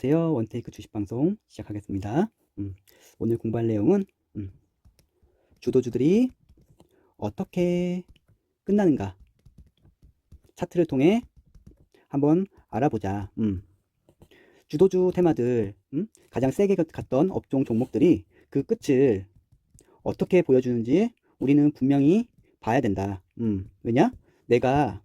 안녕하세요. 원테이크 주식방송 시작하겠습니다. 음, 오늘 공부할 내용은 음, 주도주들이 어떻게 끝나는가 차트를 통해 한번 알아보자. 음, 주도주 테마들 음, 가장 세게 갔던 업종 종목들이 그 끝을 어떻게 보여주는지 우리는 분명히 봐야 된다. 음, 왜냐? 내가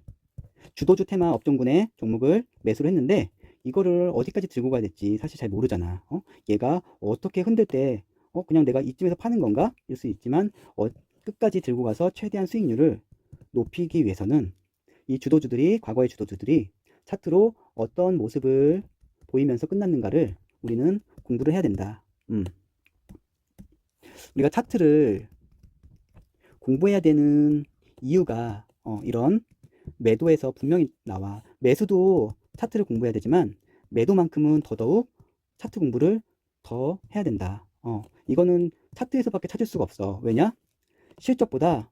주도주 테마 업종군의 종목을 매수를 했는데 이거를 어디까지 들고 가야 될지 사실 잘 모르잖아. 어? 얘가 어떻게 흔들 때, 어, 그냥 내가 이쯤에서 파는 건가? 일 수 있지만, 어, 끝까지 들고 가서 최대한 수익률을 높이기 위해서는 이 주도주들이, 과거의 주도주들이 차트로 어떤 모습을 보이면서 끝났는가를 우리는 공부를 해야 된다. 음. 우리가 차트를 공부해야 되는 이유가, 어, 이런 매도에서 분명히 나와. 매수도 차트를 공부해야 되지만 매도만큼은 더더욱 차트 공부를 더 해야 된다. 어, 이거는 차트에서밖에 찾을 수가 없어. 왜냐? 실적보다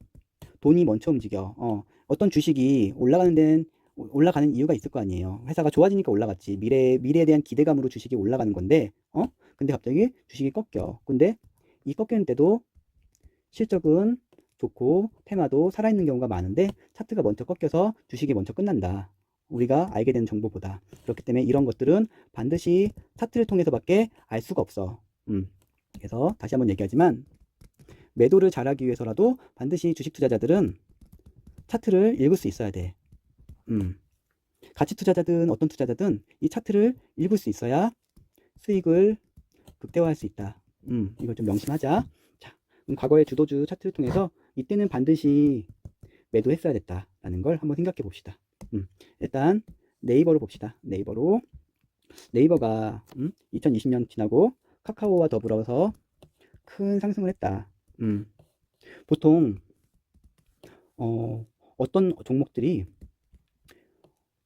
돈이 먼저 움직여. 어, 어떤 주식이 올라가는 데는 올라가는 이유가 있을 거 아니에요. 회사가 좋아지니까 올라갔지. 미래 미래에 대한 기대감으로 주식이 올라가는 건데, 어? 근데 갑자기 주식이 꺾여. 근데 이 꺾이는 때도 실적은 좋고 테마도 살아있는 경우가 많은데 차트가 먼저 꺾여서 주식이 먼저 끝난다. 우리가 알게 되는 정보보다. 그렇기 때문에 이런 것들은 반드시 차트를 통해서밖에 알 수가 없어. 음. 그래서 다시 한번 얘기하지만 매도를 잘하기 위해서라도 반드시 주식 투자자들은 차트를 읽을 수 있어야 돼. 음. 가치 투자자든 어떤 투자자든 이 차트를 읽을 수 있어야 수익을 극대화할 수 있다. 음, 이걸 좀 명심하자. 자, 그럼 과거의 주도주 차트를 통해서 이때는 반드시 매도했어야 됐다라는 걸 한번 생각해 봅시다. 음, 일단 네이버로 봅시다. 네이버로 네이버가 음, 2020년 지나고 카카오와 더불어서 큰 상승을 했다. 음, 보통 어, 어떤 종목들이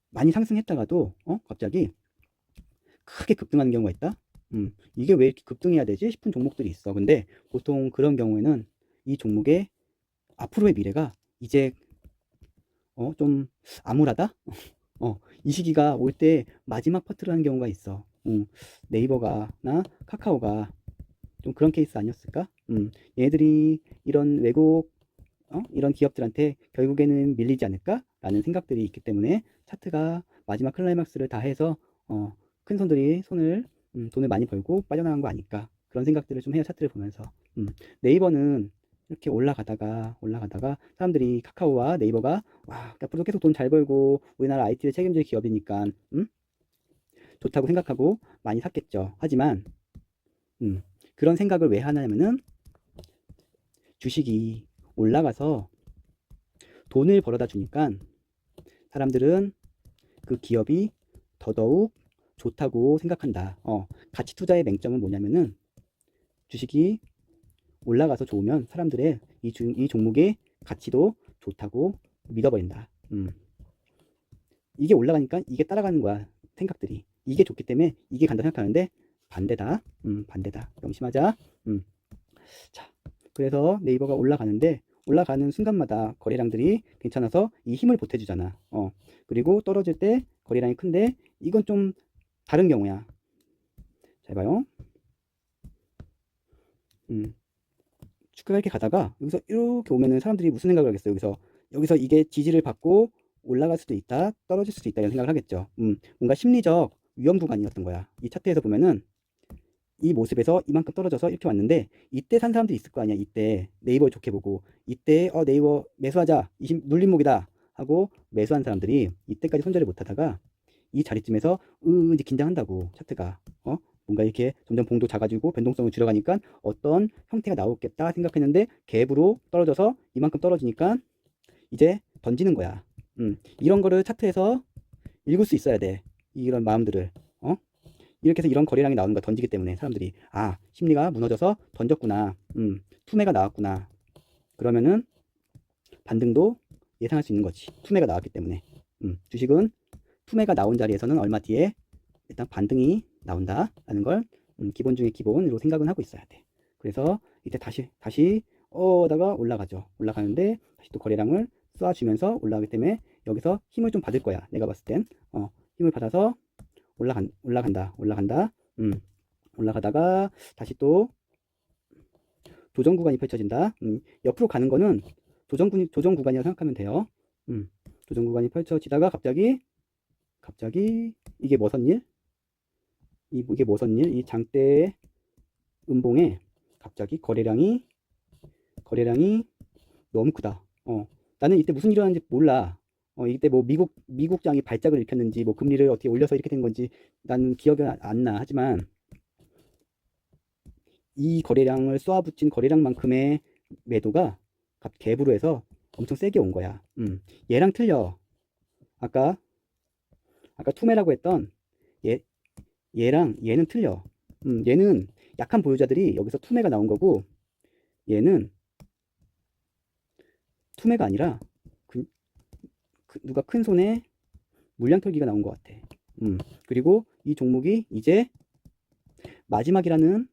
많이 상승했다가도 어, 갑자기 크게 급등하는 경우가 있다. 음, 이게 왜 이렇게 급등해야 되지 싶은 종목들이 있어. 근데 보통 그런 경우에는 이 종목의 앞으로의 미래가 이제 어, 좀 암울하다? 어, 이 시기가 올 때 마지막 파트라는 경우가 있어. 음, 네이버가 나 카카오가 좀 그런 케이스 아니었을까? 음, 얘들이 이런 외국 어? 이런 기업들한테 결국에는 밀리지 않을까? 라는 생각들이 있기 때문에 차트가 마지막 클라이막스를 다 해서 어, 큰 손들이 손을 음, 돈을 많이 벌고 빠져나간 거 아닐까? 그런 생각들을 좀 해요 차트를 보면서 음, 네이버는 이렇게 올라가다가 올라가다가 사람들이 카카오와 네이버가 와 앞으로 계속 돈 잘 벌고 우리나라 IT를 책임질 기업이니까 음? 좋다고 생각하고 많이 샀겠죠. 하지만 음, 그런 생각을 왜 하냐면은 주식이 올라가서 돈을 벌어다 주니까 사람들은 그 기업이 더더욱 좋다고 생각한다. 어, 가치 투자의 맹점은 뭐냐면은 주식이 올라가서 좋으면 사람들의 이, 중, 이 종목의 가치도 좋다고 믿어버린다. 음. 이게 올라가니까 이게 따라가는 거야. 생각들이. 이게 좋기 때문에 이게 간다 생각하는데 반대다. 음, 반대다. 명심하자. 음. 자, 그래서 네이버가 올라가는데 올라가는 순간마다 거래량들이 괜찮아서 이 힘을 보태주잖아. 어. 그리고 떨어질 때 거래량이 큰데 이건 좀 다른 경우야. 잘 봐요. 음. 이렇게 가다가 여기서 이렇게 오면은 사람들이 무슨 생각을 하겠어요? 여기서 여기서 이게 지지를 받고 올라갈 수도 있다, 떨어질 수도 있다 이런 생각을 하겠죠. 음, 뭔가 심리적 위험 구간이었던 거야. 이 차트에서 보면은 이 모습에서 이만큼 떨어져서 이렇게 왔는데 이때 산 사람들이 있을 거 아니야. 이때 네이버 좋게 보고 이때 어 네이버 매수하자, 이 눌림목이다 하고 매수한 사람들이 이때까지 손절을 못하다가 이 자리쯤에서 으 이제 긴장한다고 차트가 어 뭔가 이렇게 점점 봉도 작아지고 변동성을 줄여가니까 어떤 형태가 나오겠다 생각했는데 갭으로 떨어져서 이만큼 떨어지니까 이제 던지는 거야. 음, 이런 거를 차트에서 읽을 수 있어야 돼. 이런 마음들을. 어? 이렇게 해서 이런 거래량이 나오는 거야. 던지기 때문에 사람들이 아 심리가 무너져서 던졌구나. 음, 투매가 나왔구나. 그러면은 반등도 예상할 수 있는 거지. 투매가 나왔기 때문에. 음, 주식은 투매가 나온 자리에서는 얼마 뒤에 일단 반등이 나온다라는 걸 음, 기본 중에 기본으로 생각은 하고 있어야 돼. 그래서 이때 다시 다시 어다가 올라가죠. 올라가는데 다시 또 거래량을 쏴주면서 올라가기 때문에 여기서 힘을 좀 받을 거야. 내가 봤을 땐 어, 힘을 받아서 올라간 올라간다 올라간다 음 올라가다가 다시 또 조정 구간이 펼쳐진다 음 옆으로 가는 거는 조정 구 조정 구간이라고 생각하면 돼요 음 조정 구간이 펼쳐지다가 갑자기 갑자기 이게 뭐선 일? 이 이게 뭐선 일? 이 장대 음봉에 갑자기 거래량이 거래량이 너무 크다. 어, 나는 이때 무슨 일어났는지 몰라. 어, 이때 뭐 미국 미국 장이 발작을 일으켰는지 뭐 금리를 어떻게 올려서 이렇게 된 건지 나는 기억이 안 나. 하지만 이 거래량을 쏘아붙인 거래량만큼의 매도가 갑 갭으로 해서 엄청 세게 온 거야. 음. 얘랑 틀려. 아까 아까 투매라고 했던 얘 얘랑 얘는 틀려. 음, 얘는 약한 보유자들이 여기서 투매가 나온 거고 얘는 투매가 아니라 그, 그 누가 큰 손에 물량 털기가 나온 것 같아. 음, 그리고 이 종목이 이제 마지막이라는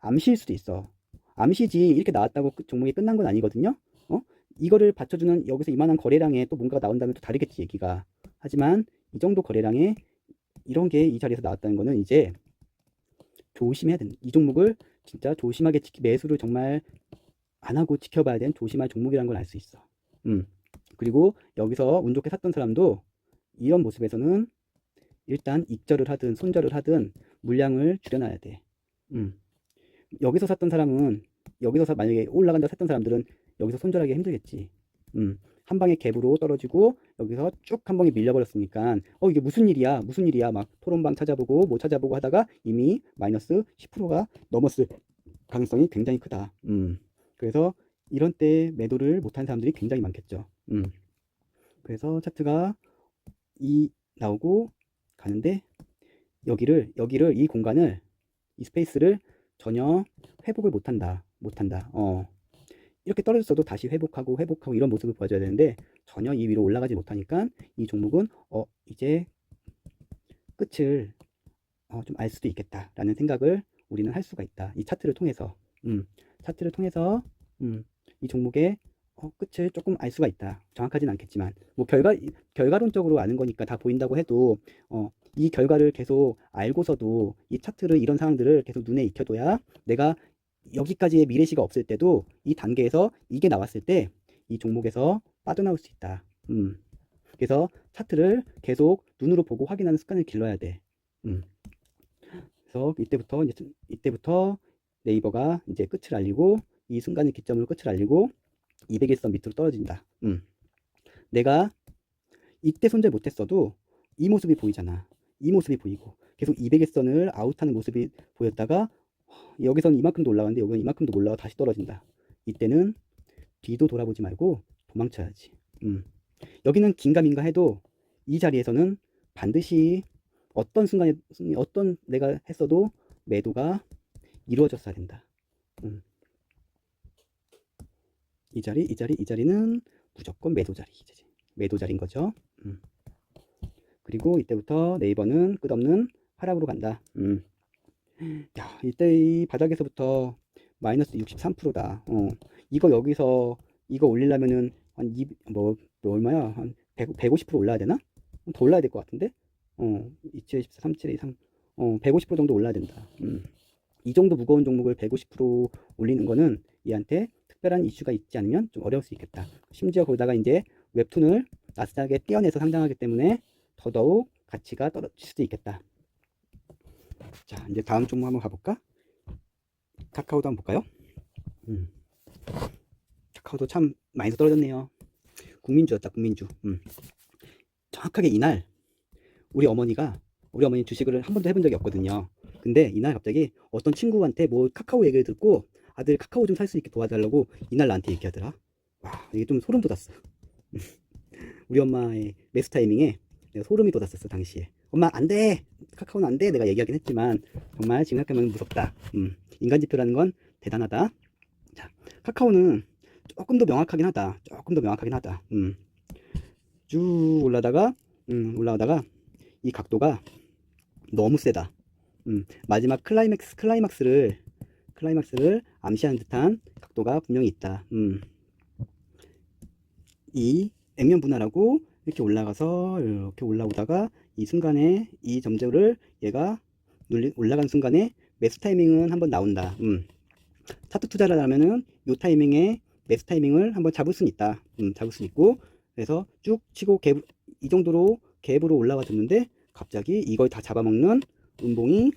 암시일 수도 있어. 암시지 이렇게 나왔다고 그 종목이 끝난 건 아니거든요. 어? 이거를 받쳐주는 여기서 이만한 거래량에 또 뭔가가 나온다면 또 다르겠지 얘기가. 하지만 이 정도 거래량에 이런 게 이 자리에서 나왔다는 거는 이제 조심해야 된다. 이 종목을 진짜 조심하게 지키, 매수를 정말 안 하고 지켜봐야 되는 조심할 종목이라는 걸 알 수 있어. 음. 그리고 여기서 운 좋게 샀던 사람도 이런 모습에서는 일단 익절을 하든 손절을 하든 물량을 줄여놔야 돼. 음. 여기서 샀던 사람은 여기서 사, 만약에 올라간다 샀던 사람들은 여기서 손절하기 힘들겠지. 음. 한 방에 갭으로 떨어지고 여기서 쭉 한 방에 밀려버렸으니까 어 이게 무슨 일이야 무슨 일이야 막 토론방 찾아보고 뭐 찾아보고 하다가 이미 마이너스 10%가 넘었을 가능성이 굉장히 크다. 음. 그래서 이런 때 매도를 못한 사람들이 굉장히 많겠죠. 음. 그래서 차트가 이 나오고 가는데 여기를 여기를 이 공간을 이 스페이스를 전혀 회복을 못한다. 못한다. 어. 이렇게 떨어졌어도 다시 회복하고 회복하고 이런 모습을 보여줘야 되는데 전혀 이 위로 올라가지 못하니까 이 종목은 어 이제 끝을 어, 좀 알 수도 있겠다라는 생각을 우리는 할 수가 있다. 이 차트를 통해서 음, 차트를 통해서 음, 이 종목의 어, 끝을 조금 알 수가 있다. 정확하진 않겠지만 뭐 결과 결과론적으로 아는 거니까 다 보인다고 해도 어, 이 결과를 계속 알고서도 이 차트를 이런 상황들을 계속 눈에 익혀둬야 내가 여기까지의 미래시가 없을 때도 이 단계에서 이게 나왔을 때 이 종목에서 빠져나올 수 있다. 음. 그래서 차트를 계속 눈으로 보고 확인하는 습관을 길러야 돼. 음. 그래서 이때부터 이제 이때부터 네이버가 이제 끝을 알리고 이 순간의 기점을 끝을 알리고 200일선 밑으로 떨어진다. 음. 내가 이때 손절 못했어도 이 모습이 보이잖아. 이 모습이 보이고 계속 200일선을 아웃하는 모습이 보였다가 여기서는 이만큼도 올라가는데 여기는 이만큼도 올라가 다시 떨어진다. 이때는 뒤도 돌아보지 말고 도망쳐야지. 음. 여기는 긴가민가 해도 이 자리에서는 반드시 어떤 순간에 어떤 내가 했어도 매도가 이루어졌어야 된다. 음. 이 자리, 이 자리, 이 자리는 무조건 매도 자리, 매도 자리인 거죠. 음. 그리고 이때부터 네이버는 끝없는 하락으로 간다. 음. 야, 이때 이 바닥에서부터 마이너스 63%다. 어, 이거 여기서 이거 올리려면은 한 이, 뭐, 뭐 얼마야? 한 100, 150% 올라야 되나? 더 올라야 될 것 같은데? 어, 2724, 37, 23, 어, 150% 정도 올라야 된다. 음. 이 정도 무거운 종목을 150% 올리는 거는 얘한테 특별한 이슈가 있지 않으면 좀 어려울 수 있겠다. 심지어 거기다가 이제 웹툰을 나스닥에 떼어내서 상장하기 때문에 더더욱 가치가 떨어질 수도 있겠다. 자, 이제 다음 종목 한번 가볼까? 카카오도 한번 볼까요? 음. 카카오도 참 많이 떨어졌네요. 국민주였다, 국민주. 음. 정확하게 이날 우리 어머니가 우리 어머니 주식을 한 번도 해본 적이 없거든요. 근데 이날 갑자기 어떤 친구한테 뭐 카카오 얘기를 듣고 아들 카카오 좀 살 수 있게 도와달라고 이날 나한테 얘기하더라. 와, 이게 좀 소름 돋았어. 우리 엄마의 매수 타이밍에 소름이 돋았었어, 당시에. 엄마, 안 돼! 카카오는 안 돼! 내가 얘기하긴 했지만, 정말 지금 생각하면 무섭다. 음, 인간 지표라는 건 대단하다. 자, 카카오는 조금 더 명확하긴 하다. 조금 더 명확하긴 하다. 음, 쭉 올라다가, 음, 올라오다가, 이 각도가 너무 세다. 음, 마지막 클라이맥스, 클라이막스를, 클라이막스를 암시하는 듯한 각도가 분명히 있다. 음, 이 액면 분할하고 이렇게 올라가서 이렇게 올라오다가 이 순간에 이 점저를 얘가 올라간 순간에 매수 타이밍은 한번 나온다. 음. 차트 투자를 하면은 요 타이밍에 매수 타이밍을 한번 잡을 수는 있다. 음, 잡을 수 있고 그래서 쭉 치고 갭, 이 정도로 갭으로 올라와 줬는데 갑자기 이걸 다 잡아먹는 운봉이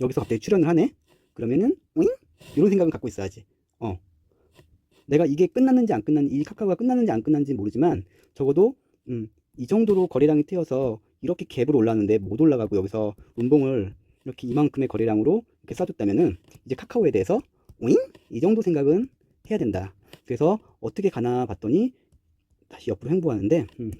여기서 갑자기 출현을 하네. 그러면은 오잉? 이런 생각을 갖고 있어야지. 어. 내가 이게 끝났는지 안 끝났는지 이 카카오가 끝났는지 안 끝났는지 모르지만 적어도 음, 이 정도로 거래량이 트여서 이렇게 갭으로 올랐는데 못 올라가고 여기서 운봉을 이렇게 이만큼의 거래량으로 이렇게 쏴줬다면은 이제 카카오에 대해서 오잉? 이 정도 생각은 해야 된다. 그래서 어떻게 가나 봤더니 다시 옆으로 횡보하는데 음,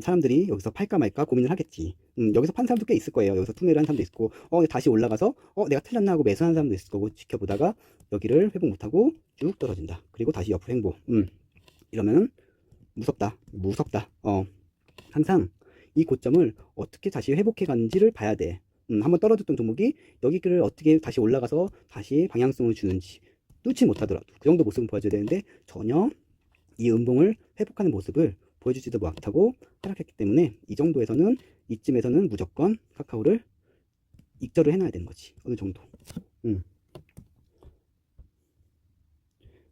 사람들이 여기서 팔까 말까 고민을 하겠지. 음, 여기서 판 사람도 꽤 있을 거예요. 여기서 투매를 한 사람도 있고, 어, 다시 올라가서, 어, 내가 틀렸나 하고 매수하는 사람도 있을 거고, 지켜보다가 여기를 회복 못하고 쭉 떨어진다. 그리고 다시 옆으로 횡보. 음, 이러면은 무섭다. 무섭다. 어, 항상 이 고점을 어떻게 다시 회복해 가는지를 봐야 돼. 음, 한번 떨어졌던 종목이 여기를 어떻게 다시 올라가서 다시 방향성을 주는지 뚫지 못하더라도 그 정도 모습은 보여줘야 되는데 전혀 이 음봉을 회복하는 모습을 보여주지도 못하고 하락했기 때문에 이 정도에서는 이쯤에서는 무조건 카카오를 익절을 해놔야 되는 거지 어느 정도 음.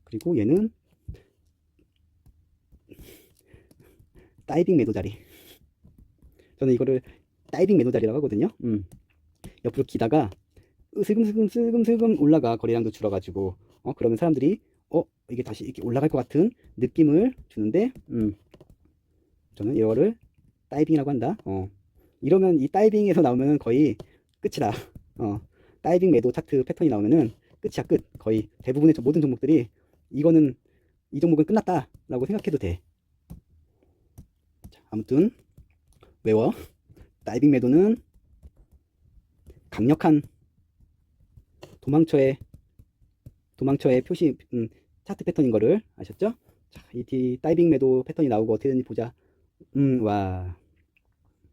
그리고 얘는 다이빙 매도 자리. 저는 이거를 다이빙 매도 자리라고 하거든요. 음. 옆으로 기다가 슬금슬금 슬금슬금 올라가 거래량도 줄어가지고 어 그러면 사람들이 어 이게 다시 이렇게 올라갈 것 같은 느낌을 주는데 음. 저는 이거를 다이빙이라고 한다. 어. 이러면 이 다이빙에서 나오면은 거의 끝이다. 어. 다이빙 매도 차트 패턴이 나오면은 끝이야 끝. 거의 대부분의 저 모든 종목들이 이거는 이 종목은 끝났다 라고 생각해도 돼. 자, 아무튼 외워 다이빙 매도는 강력한 도망쳐의 도망쳐의 표시 음, 차트 패턴인 거를 아셨죠? 자, 이뒤 다이빙 매도 패턴이 나오고 어떻게 되는지 보자. 음, 와.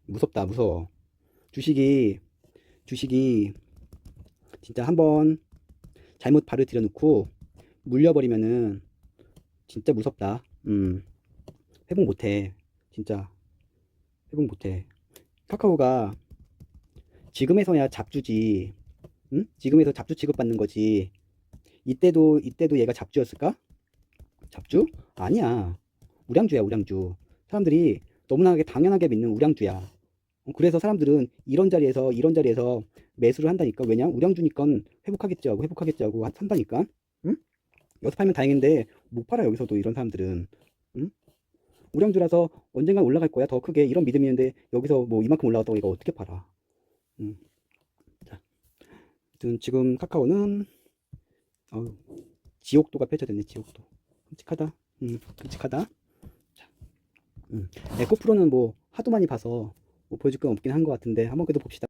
무섭다, 무서워. 주식이 주식이 진짜 한번 잘못 발을 들여놓고 물려버리면은 진짜 무섭다. 음. 회복 못해. 진짜 회복 못해. 카카오가 지금에서야 잡주지. 응? 지금에서 잡주 취급받는 거지. 이때도 이때도 얘가 잡주였을까? 잡주? 아니야. 우량주야, 우량주. 사람들이 너무나게 당연하게 믿는 우량주야. 어, 그래서 사람들은 이런 자리에서 이런 자리에서 매수를 한다니까. 왜냐? 우량주니까 회복하겠지 하고 회복하겠지 하고 산다니까. 응? 여기서 팔면 다행인데 못 팔아 여기서도 이런 사람들은. 응? 우량주라서 언젠간 올라갈 거야. 더 크게 이런 믿음이 있는데 여기서 뭐 이만큼 올라갔다고 이거 어떻게 팔아? 응. 자, 아무튼 지금 카카오는 어우, 지옥도가 펼쳐졌네. 지옥도. 끔찍하다. 음, 끔찍하다. 자, 음. 에코프로는 뭐 하도 많이 봐서 뭐 보여줄 건 없긴 한 것 같은데 한번 그래도 봅시다.